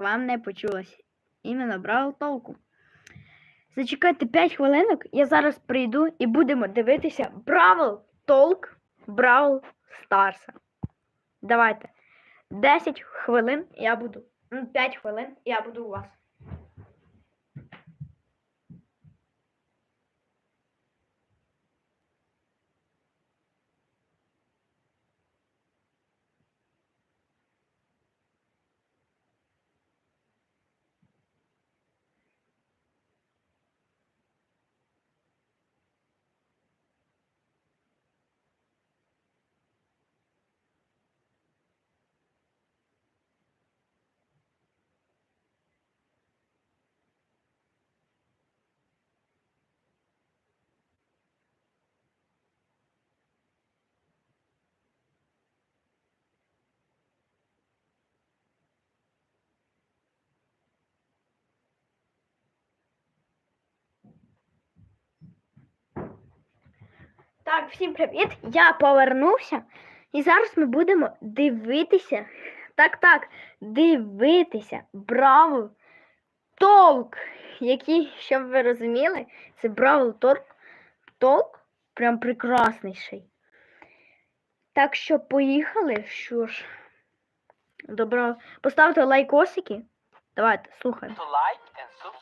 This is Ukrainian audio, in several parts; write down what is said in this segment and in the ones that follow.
вам не почулось. Іменно Бравл Толку. Зачекайте 5 хвилинок, я зараз прийду і будемо дивитися Бравл Толк Бравл Старса. Давайте. 10 хвилин я буду. 5 хвилин я буду у вас. Так, всім привіт! Я повернувся. І зараз ми будемо дивитися. Так, так, дивитися. Браво! Толк! Який, щоб ви розуміли, це Браво Толк. Толк прям прекрасніший. Так що поїхали. Що ж. Добро. Поставте лайкосики. Давайте, слухаємо. and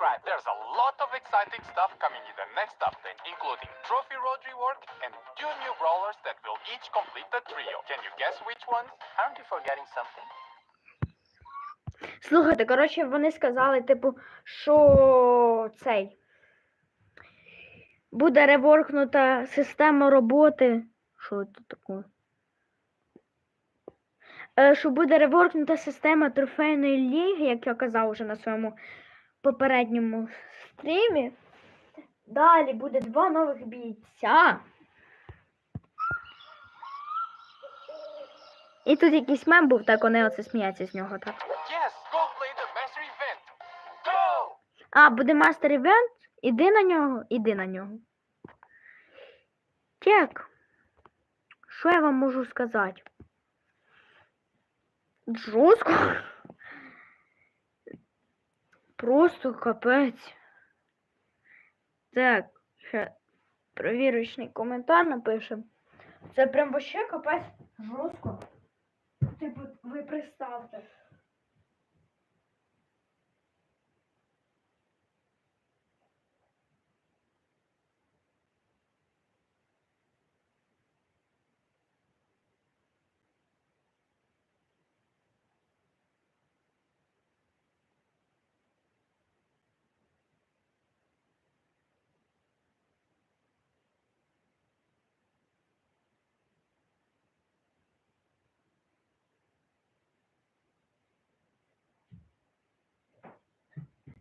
subscribe. There's a lot of exciting stuff coming in the next update, including Trophy Road rework and two new brawlers that will each complete the trio. Can you guess which ones? Aren't you forgetting something? Слухайте, коротше, вони сказали, типу, що цей. Буде реворкнута система роботи. Що це таке? Е, Що буде реворкнута система трофейної ліги, як я казав уже на своєму попередньому стрімі. Далі буде два нових бійця. І тут якийсь мем був, так вони оце сміються з нього так. Yes, go play the master event. Go! А, буде мастер івент? Іди на нього, іди на нього. Чек. Що я вам можу сказати? Жорстко. Просто капець. Так, ще провірочний коментар напишем. Це прям вообще капець жорстко. Типу, ви представте.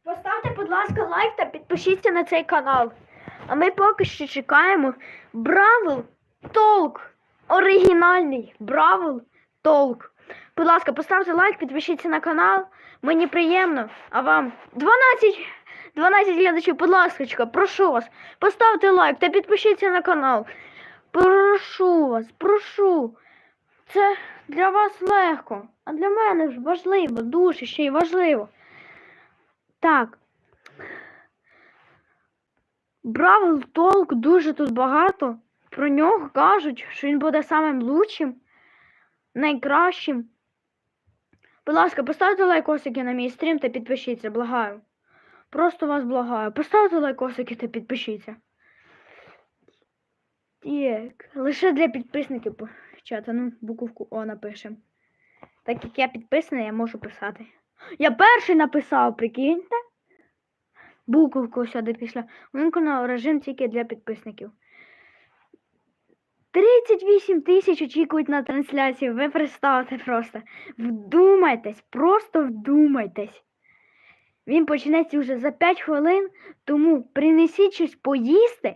Поставте, будь ласка, лайк та підпишіться на цей канал. А ми поки що чекаємо Бравл Толк. Оригінальний Бравл Толк. Будь ласка, поставте лайк, підпишіться на канал. Мені приємно. А вам 12, 12 глядачів, будь ласка, прошу вас, поставте лайк та підпишіться на канал. Прошу вас, прошу. Це для вас легко, а для мене важливо, дуже ще й важливо. Так. Бравл Толк дуже тут багато. Про нього кажуть, що він буде самим лучшим, найкращим. Будь ласка, поставте лайкосики на мій стрім та підпишіться, благаю. Просто вас благаю. Поставте лайкосики та підпишіться. Так, лише для підписників чата. Ну, буковку О напишемо. Так як я підписаний, я можу писати. Я перший написав, прикиньте. Буковку сюди після. Вимкнено режим тільки для підписників. 38 тисяч очікують на трансляцію. Ви представте просто. Вдумайтесь, просто вдумайтесь. Він почнеться вже за 5 хвилин, тому принесіть щось поїсти,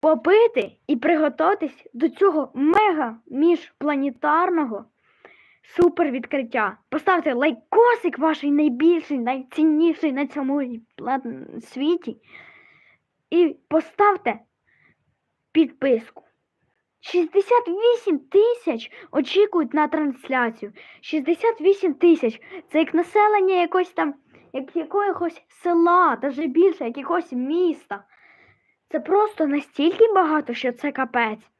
попити і приготуватись до цього мега міжпланетарного супер відкриття. Поставте лайкосик ваш найбільший, найцінніший на цьому світі. І поставте підписку. 68 тисяч очікують на трансляцію. 68 тисяч. Це як населення якось там, як якогось села, вже більше, як якогось міста. Це просто настільки багато, що це капець.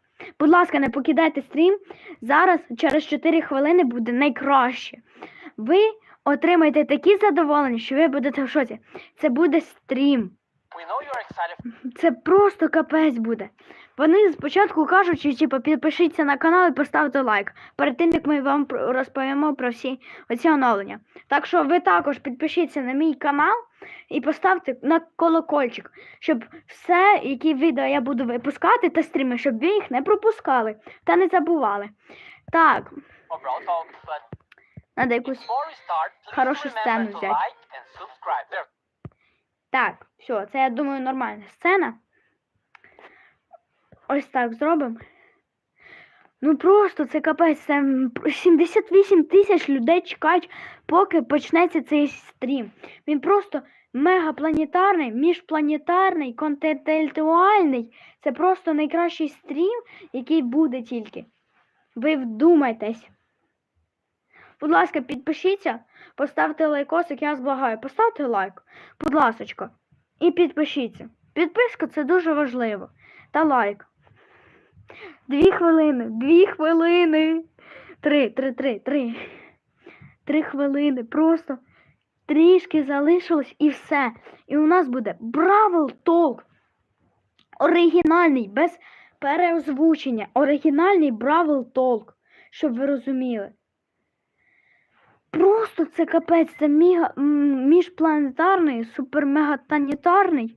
Будь ласка, не покидайте стрім. Зараз через 4 хвилини буде найкраще. Ви отримаєте такі задоволення, що ви будете в шоці. Це буде стрім. Це просто капець буде. Вони спочатку кажуть, що типу, підпишіться на канал і поставте лайк. Перед тим як ми вам розповімо про всі оці оновлення. Так що ви також підпишіться на мій канал і поставте на колокольчик, щоб все, які відео я буду випускати та стріми, щоб ви їх не пропускали та не забували. Так, треба якусь. Хорошу сцену. There's Так, все, це я думаю нормальна сцена. Ось так зробимо. Ну просто це капець, це 78 тисяч людей чекають, поки почнеться цей стрім. Він просто мегапланетарний, міжпланетарний, континентальний. Це просто найкращий стрім, який буде тільки. Ви вдумайтесь. Будь ласка, підпишіться, поставте лайкосик, я вас благаю. Поставте лайк, будь ласочка. І підпишіться. Підписка це дуже важливо. Та лайк. Дві хвилини, дві хвилини. Три, три, три, три. Три хвилини. Просто трішки залишилось і все. І у нас буде Бравл Толк. Оригінальний, без переозвучення. Оригінальний Бравл Толк. Щоб ви розуміли. Просто це капець, це міга, міжпланетарний, супермегатанітарний.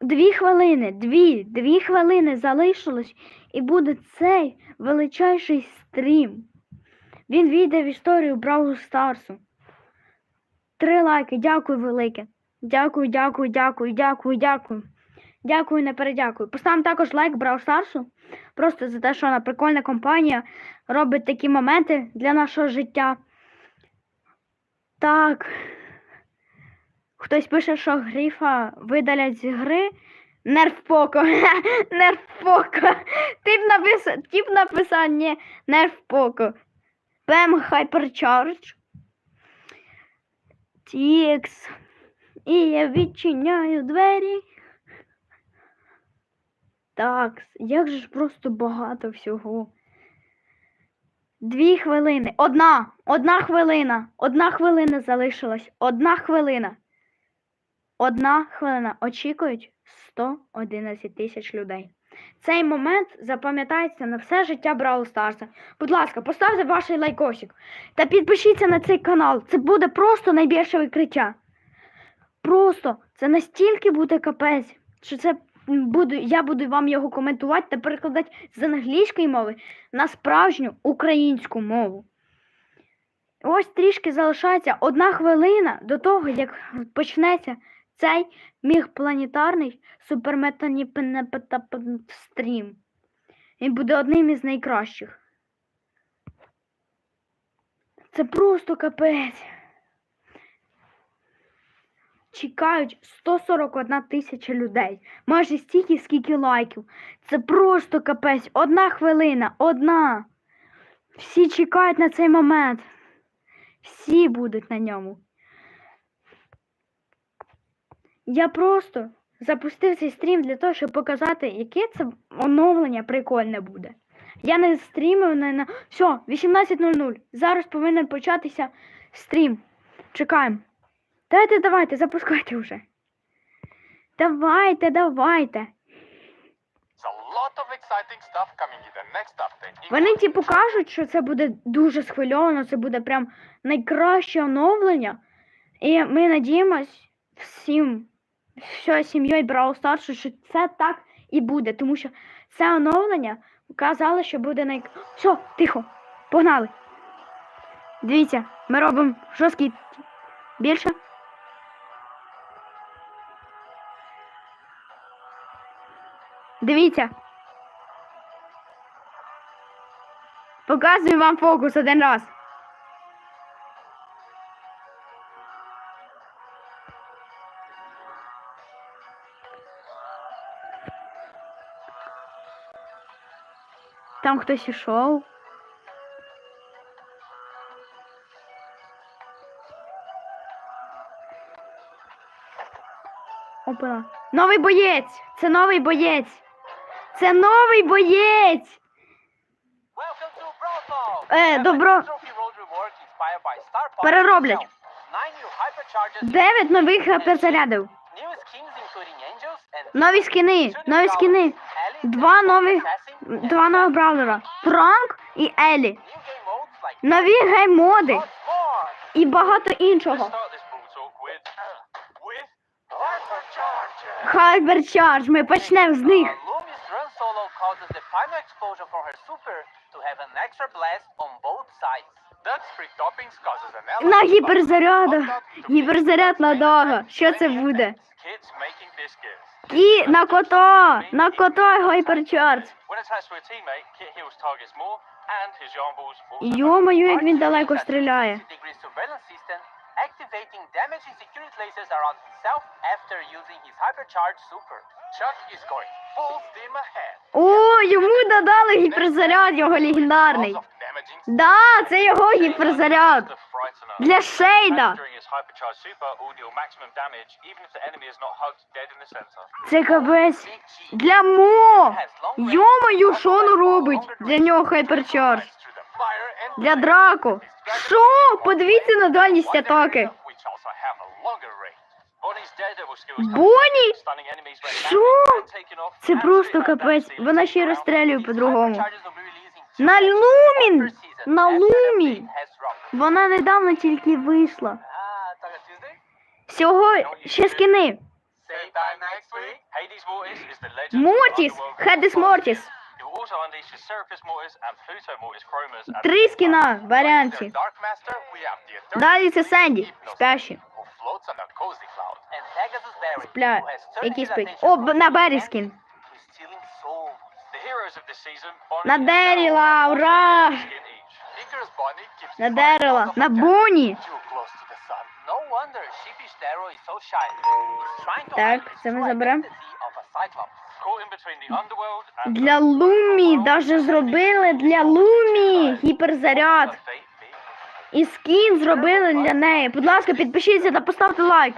Дві хвилини, дві, дві хвилини залишилось, і буде цей величайший стрім. Він війде в історію Бравл Старсу. Три лайки, дякую велике. Дякую, дякую, дякую, дякую, дякую. Дякую, не передякую. Поставимо також лайк Бравл Старсу. Просто за те, що вона прикольна компанія робить такі моменти для нашого життя. Так. Хтось пише, що грифа видалять з гри. Нерфпоко. Нерфпоко. Тип написав, тип написав, ні, нерфпоко. Пем Hypercharge. Тікс. І я відчиняю двері. Так, як же ж просто багато всього. Дві хвилини. Одна. Одна хвилина. Одна хвилина залишилась. Одна хвилина. Одна хвилина. Очікують 111 тисяч людей. Цей момент запам'ятається на все життя Бравл Старса. Будь ласка, поставте ваш лайкосик та підпишіться на цей канал. Це буде просто найбільше викриття. Просто це настільки буде капець, що це буду, я буду вам його коментувати та перекладати з англійської мови на справжню українську мову. Ось трішки залишається одна хвилина до того, як почнеться цей міжпланетарний суперметаніпенепетапен- Він буде одним із найкращих. Це просто капець. Чекають 141 тисяча людей. Майже стільки, скільки лайків. Це просто капець. Одна хвилина, одна. Всі чекають на цей момент. Всі будуть на ньому. Я просто запустив цей стрім для того, щоб показати, яке це оновлення прикольне буде. Я не стрімив не на. Все, 18.00. Зараз повинен початися стрім. Чекаємо. Давайте, давайте, запускайте вже. Давайте, давайте. Вони типу кажуть, що це буде дуже схвильовано, це буде прям найкраще оновлення. І ми надіємось всім, всією сім'єю Брау Старшу, що це так і буде, тому що це оновлення казали, що буде най... Все, тихо, погнали. Дивіться, ми робимо жорсткий більше. Дивіться. Показую вам фокус один раз. Там хтось ішов. Опа. Новий боєць! Це новий боєць! Це новий боєць! Е, добро. Перероблять. Дев'ять нових перезарядів. Нові скини, нові скини. Два нові, два нових бравлера. Франк і Елі. Нові геймоди і багато іншого. Hypercharges. Хайперчардж, ми почнемо з них. Uh, causes the final explosion from her super to have an extra blast on both sides. На гіперзарядах. Гіперзаряд на дога. Що це буде? І на кота. На кота balls also. Йо-моє, як він далеко стріляє. Himself after using his hypercharged super. Chuck is going full steam ahead. О, йому додали гіперзаряд, його легендарний. Да, це його гіперзаряд. Для Шейда. Це капець. Для Мо. Йо-моє, що воно робить? Для нього and Для. Драко. Що? Подивіться на дальність атаки. Бонні? Що? Це просто капець. Вона ще й розстрілює по-другому. На Лумін! На Лумі! Вона недавно тільки вийшла. Ah? Всього ще скини. Мортіс, Хедес Мортіс. He will also unleash his Serapis Mortis and Pluto Mortis Chromas. as Три скіна в варіанті. Далі це Сенді, Barry, Спля... his спить? О, на end скін. На Деріла, ура! На Деріла, на Буні. Так, це ми заберемо. Для Лумі, даже зробили для Лумі гіперзаряд. І скін зробили для неї. Будь ласка, підпишіться та поставте лайк.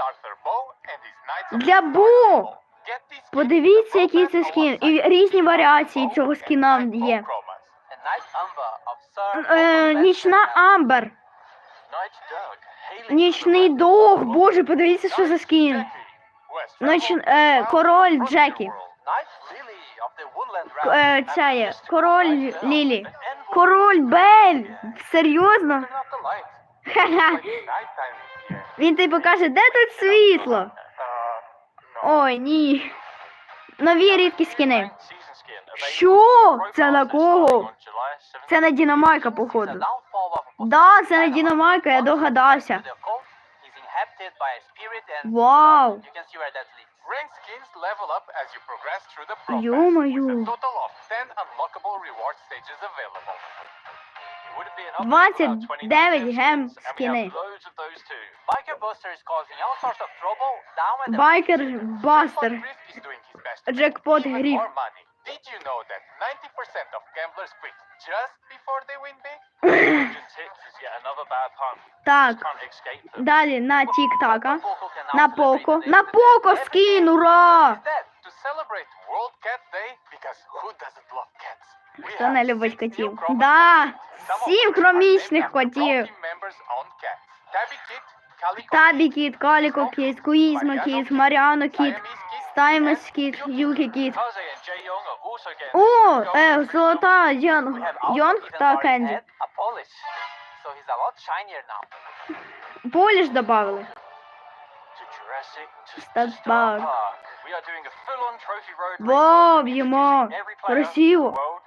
Для skins Подивіться, який це скін. І різні варіації цього скіна є. Е, нічна. Амбер. Нічний дог. Боже, подивіться, що за скін. Ноч... Е, король Джекі. Е, є. mystical Король Лілі. Король Бель. Серйозно? Ха-ха. Він типу каже, де тут світло? Uh. Ой, ні. Нові рідкі available Що? Це на кого? starting on July 17th. Це на Дінамайка, походу. Да, це на Дінамайка, я догадався. Вау. you can see where that leads. Rank skins level up as you progress through the process. Ё-моё. With a total of 10 unlockable reward stages available. It wouldn't be enough to 29 pull out 20 гем skins, and we скини. have loads of those too. Biker Buster is causing all sorts of trouble down at the Байкер Jackpot Бастер. Griff is doing his best to make Джекпот even Гриф. Did you know that 90% of gamblers quit just before they win big? Так, Can't escape them. далі на Тік-Така. На Поко. На Поко скін, ура! Хто не любить котів? Да, cats, some of сім which are хромічних named after котів. Табі кіт, Каліко кіт, Куїзмо кіт, Маріано кіт, Стаймес кіт, Юкі кіт. О, е, золота Йонг, Йонг та Кенді. Поліш добавили. Road Вау, Красиво.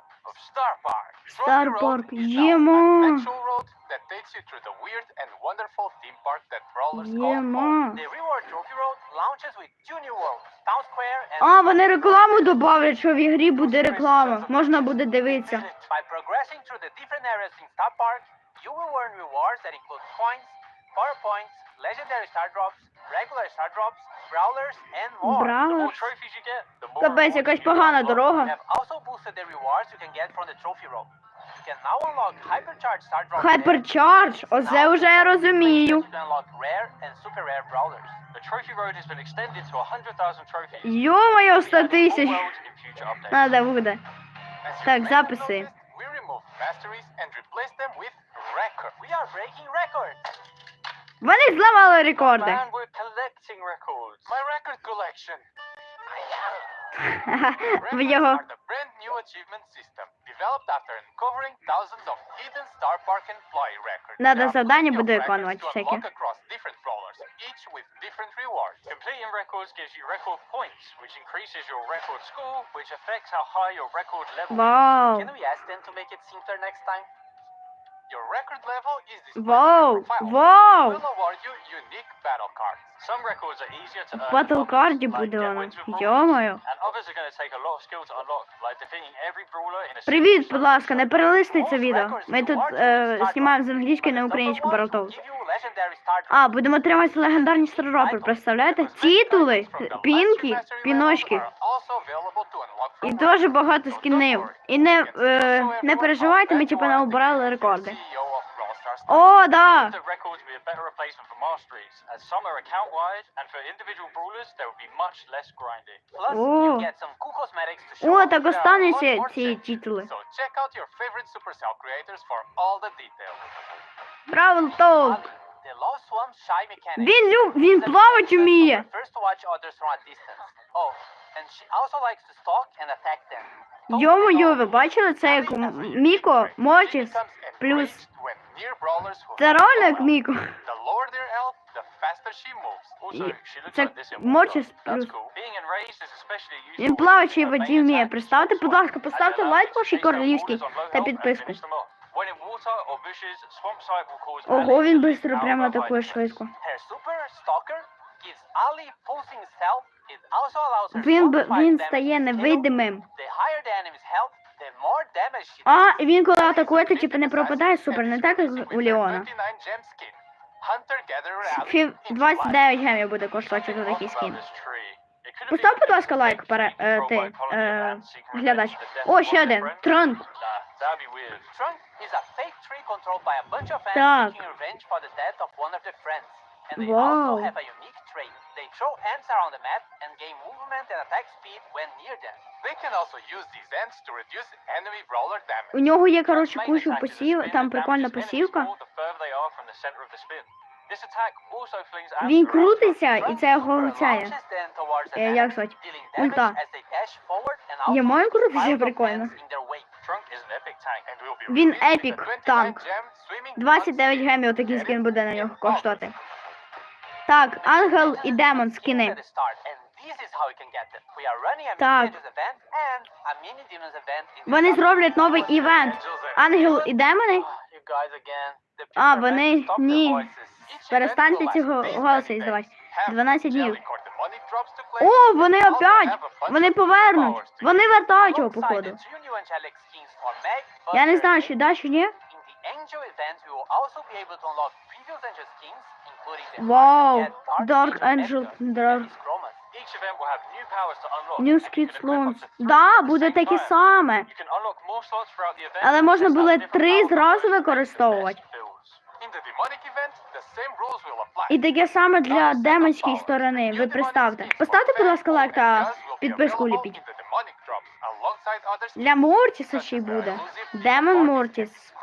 Star Park. Їмо. an actual road that takes you through the weird and wonderful theme park that brawlers call. The Reward Trophy Road launches with two new Square and А, вони рекламу добавлять, що в ігрі буде реклама. Можна буде дивитися. You will earn rewards that include coins, power points, legendary star drops, regular star drops, brawlers, and more. The more trophies you get, the more Капець, rewards якась you can погана unlock. дорога. Have also boosted the rewards you can get from the trophy room. You can now unlock hypercharged star drops. Hypercharge, оце вже я розумію. You can unlock rare and super rare brawlers. The trophy road has been extended to 100,000 trophies. Йо-моє, 100 тисяч. Надо буде. Так, записи. We removed masteries and replaced them with records. We are breaking records. Вони зламали рекорди. Man, we're collecting records. My record collection. В Records його. are the brand new achievement system developed after uncovering thousands of hidden Star Park and Fly records. Надо There are завдання plenty of буде records виконувати to всякі. unlock across different brawlers, each with different rewards. Completing records gives you record points, which increases your record score, which affects how high your record level is. Вау. Can we ask them to make it simpler next time? Your record level is displayed Вау. in your profile. Вау. We'll award you unique battle cards. Some records are easier to earn. Батл like буде brawlers. Йо-моє. And others are going to take a lot of skill to unlock, like defeating every brawler in a Привіт, будь ласка, не shot. перелисти це відео. Ми тут е, знімаємо з англійської на українську drops. А, будемо отримати легендарні старропи, представляєте? Титули, пінки, піночки. І дуже багато скінів. І не, е, не переживайте, ми типу не обирали рекорди. О, да! О. так остануться ці титули. Бравл Толк. Він люб, він плавати вміє. Oh, and she also likes to stalk and attack them. Йо-моє, ви бачили це як Міко, Мочіс, плюс... Як Міко. Це Мочіс плюс. Він her воді вміє. Представте, будь ласка, поставте лайк вашій королівській та підписку. Ого, він lose прямо атакує швидко. Her super stalker gives Ali pulsing stealth. Він, він стає невидимим. А, він коли атакує, то типу не пропадає супер, не так як у Леона. Фів 29 гемів буде коштувати за такий скін. Постав, будь ласка, лайк, пере, е, ти, е, глядач. О, ще один. Ants Так. And they Wow. also have a unique trait. They throw ants around the map and gain movement and attack speed when near them. They can also use these ants to reduce enemy brawler damage. У нього є, коротше, кучу посів, там прикольна посівка. Він крутиться, і це його оцяє. Е, як звати? Ульта. Йому крутиться прикольно. Він епік танк. 29 гемів такий скін буде на нього коштувати. Так, ангел і демон скіни. Так. Вони зроблять новий івент. Ангел і демони? А, вони- ні. Перестаньте ці го- голоси здавати. 12 днів. О, вони опять! Вони повернуть! Вони вертають його, походу. Я не знаю, чи да, чи ні. Вау, Dark Angel, Dark. New Skid Sloans. Да, буде таке саме. Але можна було три зразу використовувати. І таке саме для демонської сторони. Ви представте. Поставте, будь ласка, лайк та підписку ліпіть. Для Мортіса ще й буде. Демон Мортіс.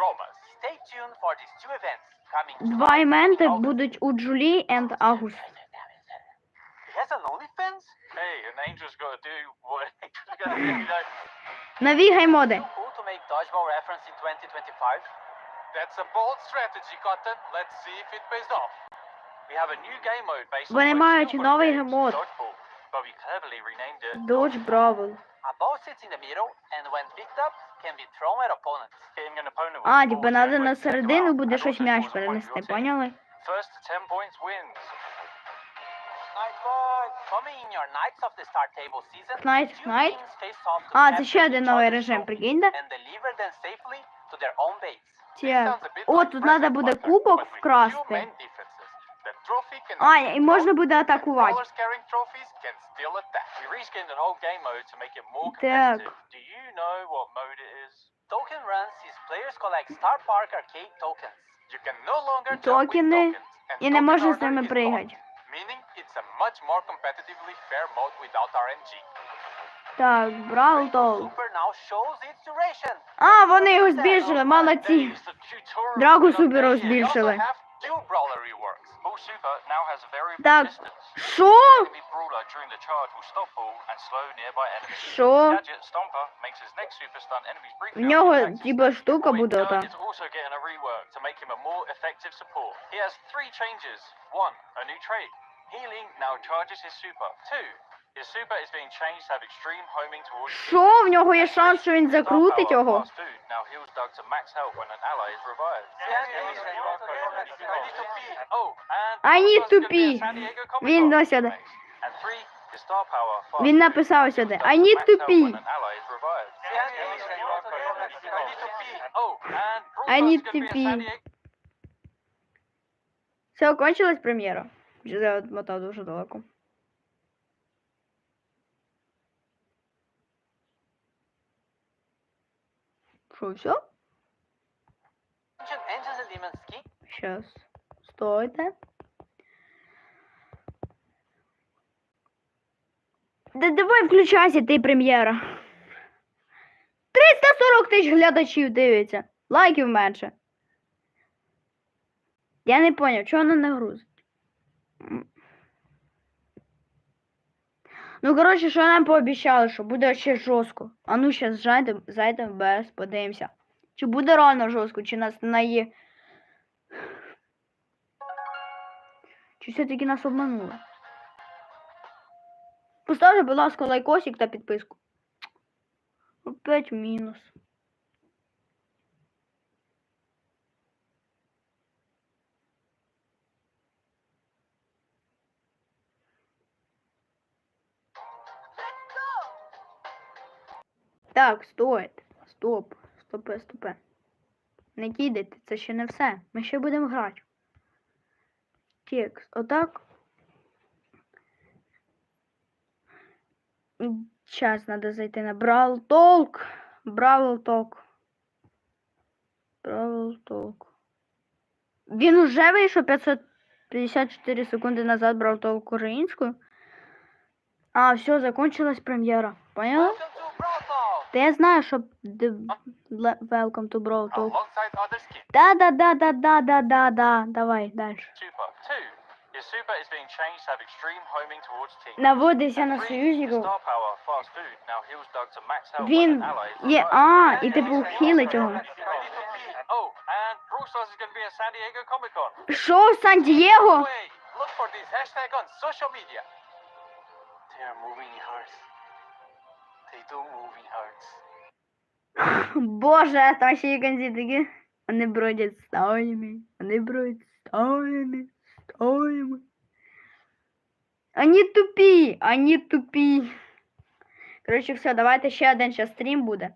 Два іменти будуть у Джулі and Агус. Нові геймоди. That's a bold strategy, Cotton. Let's see if it pays off. We have a new game mode based Вони on мають новий Games, But we cleverly renamed it Додж Бравл. A ball sits in the middle and when picked up can be thrown at opponents. Hitting an opponent with А, типа надо на середину буде щось м'яч перенести, поняли? First to 10 points wins. Knight, Knight? А, це ще один новий режим, own base. Ті. О, тут треба буде кубок вкрасти. А, і можна буде атакувати. Так. is? Token runs sees players collect Star Park arcade tokens. You can no longer Токени, І не token можна з ними is пригати. meaning it's a much more competitively fair mode without RNG. Так, Brawl duration. А, вони його збільшили, молодці. Драгу супер збільшили. have two brawler reworks. Bull Super now has a variable Так, distance. що? Enemy brawler during the charge will stop Bull and slow nearby enemies. Що? Gadget Stomper makes his next super stun enemies В briefly. нього after attacks. типа штука буде Wing ота. Gun is also getting a rework to make him a more effective support. He has three changes. One, a new trait. Healing now charges his super. Two, Що? В нього є шанс, що він закрутить його? Oh, Diego Comic Він до сюди. Він написав сюди. heals I Doug to need max to health pee. when an ally is revived. Oh, and I Bulldoze's need gonna to be at pee. San Diego Все, кончилась прем'єра. Чи я отмотав дуже далеко. Skin. Щас. Стойте. Да давай включайся, ти прем'єра. 340 тисяч глядачів дивиться. Лайків менше. Я не поняв, чого вона не грузить. Ну, коротше, що нам пообіцяли, що буде ще жорстко. А ну щас зайдемо, зайдем в БС, подивимося. Чи буде реально жорстко, чи нас на. Чи все-таки нас обманули? Поставте, будь ласка, лайкосик та підписку. Опять мінус. Так, стойте. Стоп. Стопе, стопе. Не кидайте, це ще не все. Ми ще будемо грати. Текст. Отак. Сейчас надо зайти на Brawl Talk. Brawl Talk. Brawl Talk. Він уже вийшов 554 секунди назад Brawl Talk українською. А, все, закончилась прем'єра. Поняла? Welcome to Brawl Talk. Та я знаю, що Welcome to Brawl Talk. Да, да, да, да, да, да, да, да. Давай дальше. Наводися на союзників. Він є. А, і типу хілить його. Oh. Що, Сан-Дієго? Look for this hashtag on social media. They are moving hearts. They do moving hearts. Боже, там ще є такі. Вони бродять стаями. Вони бродять стаями. Стаями. Они тупі, они тупі. Коротше, все, давайте ще один ще стрім буде.